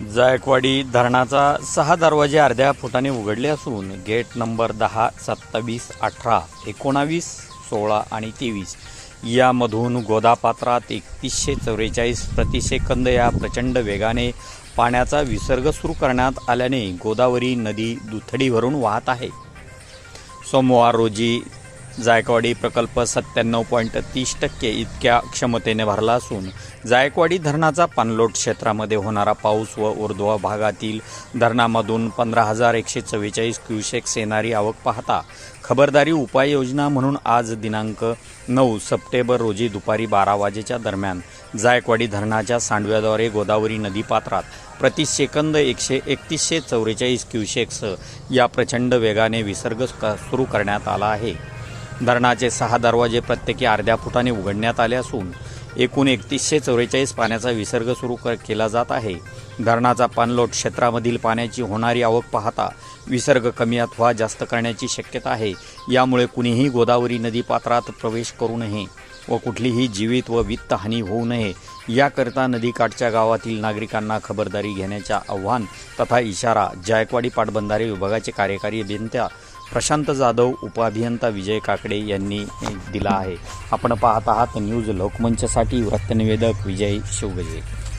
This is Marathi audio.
जायकवाडी धरणाचा सहा दरवाजे अर्ध्या फुटाने उघडले असून गेट नंबर दहा सत्तावीस अठरा एकोणावीस सोळा आणि तेवीस यामधून गोदापात्रात एकतीसशे चौवेचाळीस प्रतिसेकंद या प्रचंड वेगाने पाण्याचा विसर्ग सुरू करण्यात आल्याने गोदावरी नदी दुथडी भरून वाहत आहे. सोमवार रोजी जायकवाडी प्रकल्प सत्त्याण्णव पॉईंट तीस टक्के इतक्या क्षमतेने भरला असून जायकवाडी धरणाचा पाणलोट क्षेत्रामध्ये होणारा पाऊस व ऊर्ध्व भागातील धरणामधून पंधरा हजार एकशे चव्वेचाळीस क्युसेक्स येणारी आवक पाहता खबरदारी उपाययोजना म्हणून आज दिनांक नऊ सप्टेंबर रोजी दुपारी बारा वाजेच्या दरम्यान जायकवाडी धरणाच्या सांडव्याद्वारे गोदावरी नदीपात्रात प्रति सेकंद एकशे एकतीसशे चौवेचाळीस क्युसेक्स या प्रचंड वेगाने विसर्ग क- सुरू करण्यात आला आहे. धरणाचे सहा दरवाजे प्रत्येकी अर्ध्या फुटाने उघडण्यात आले असून एकूण एकतीसशे चौवेचाळीस पाण्याचा विसर्ग सुरू केला जात आहे. धरणाचा पाणलोट क्षेत्रामधील पाण्याची होणारी आवक पाहता विसर्ग कमी अथवा जास्त करण्याची शक्यता आहे. यामुळे कुणीही गोदावरी नदीपात्रात प्रवेश करू नये व कुठलीही जीवित व वित्त हानी होऊ नये. याकरता नदीकाठच्या गावातील नागरिकांना खबरदारी घेण्याचे आव्हान तथा इशारा जायकवाडी पाटबंधारे विभागाचे कार्यकारी अभियंता प्रशांत जाधव उपअभियंता विजय काकडे यांनी दिला आहे. आपण पाहत आहात न्यूज लोकमंचसाठी वृत्तनिवेदक विजय शिवगजे.